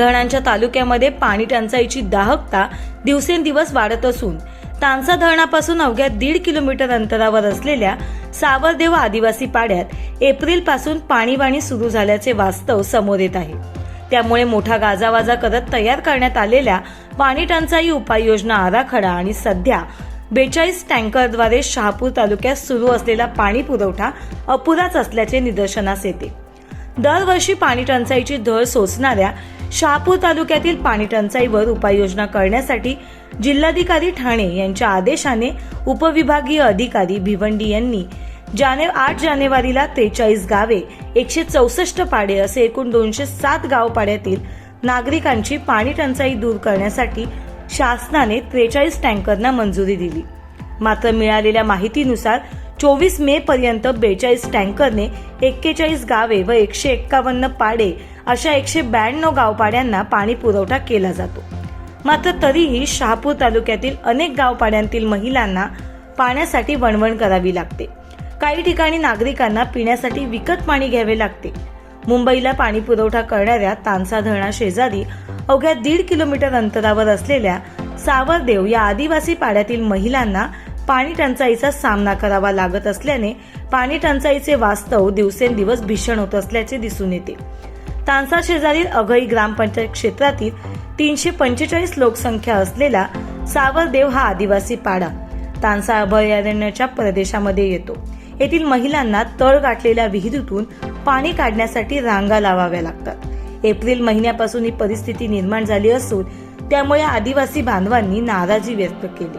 धरणांच्या तालुक्यामध्ये पाणी टंचाईची दाहकता दिवसेंदिवस वाढत असून तांसा धरणापासून अवघ्या दीड किलोमीटर अंतरावर असलेल्या सावरदेव आदिवासी पाड्यात एप्रिलपासून पाणीवाणी सुरू झाल्याचे वास्तव समोर येत आहे. त्यामुळे मोठा गाजावाजा करत तयार करण्यात आलेल्या पाणी टंचाई उपाययोजना आराखडा आणि सध्या बेचाळीस टँकरद्वारे शहापूर तालुक्यात सुरू असलेला पाणी पुरवठा अपुराच असल्याचे निदर्शनास येते. दरवर्षी पाणी टंचाईची धर सोसणाऱ्या शहापूर तालुक्यातील पाणी टंचाईवर उपाययोजना करण्यासाठी जिल्हाधिकारी ठाणे यांच्या आदेशाने उपविभागीय अधिकारी भिवंडी यांनी जाने आठ जानेवारीला त्रेचाळीस गावे एकशे चौसष्ट पाडे असे एकूण दोनशे सात गावपाड्यातील नागरिकांची पाणी टंचाई दूर करण्यासाठी शासनाने त्रेचाळीस टँकरना मंजुरी दिली. मात्र मिळालेल्या माहितीनुसार चोवीस मे पर्यंत बेचाळीस टँकरने एक्केचाळीस गावे व एकशे एक्कावन्न पाडे अशा एकशे ब्याण्णव गावपाड्यांना पाणी पुरवठा केला जातो. मात्र तरीही शहापूर तालुक्यातील अनेक गावपाड्यांतील महिलांना पाण्यासाठी वणवण करावी लागते. काही ठिकाणी नागरिकांना पिण्यासाठी विकत पाणी घ्यावे लागते. मुंबईला पाणी पुरवठा करणाऱ्या तानसा धरणा शेजारी अवघ्या दीड किलोमीटर अंतरावर असलेल्या सावरदेव या आदिवासी पाड्यातील महिलांना पाणी टंचाईचा सामना करावा लागत असल्याने पाणी टंचाईचे वास्तव दिवसेंदिवस भीषण होत असल्याचे दिसून येते. तानसा शेजारील अघई ग्रामपंचायत क्षेत्रातील तीनशे पंचेचाळीस लोकसंख्या असलेला सावरदेव हा आदिवासी पाडा तानसा अभयारण्याच्या प्रदेशामध्ये येतो. येथील महिलांना तळ गाठलेल्या विहिरीतून पाणी काढण्यासाठी रांगा लावाव्या लागतात. एप्रिल महिन्यापासून ही परिस्थिती निर्माण झाली असून त्यामुळे आदिवासी बांधवांनी नाराजी व्यक्त केली.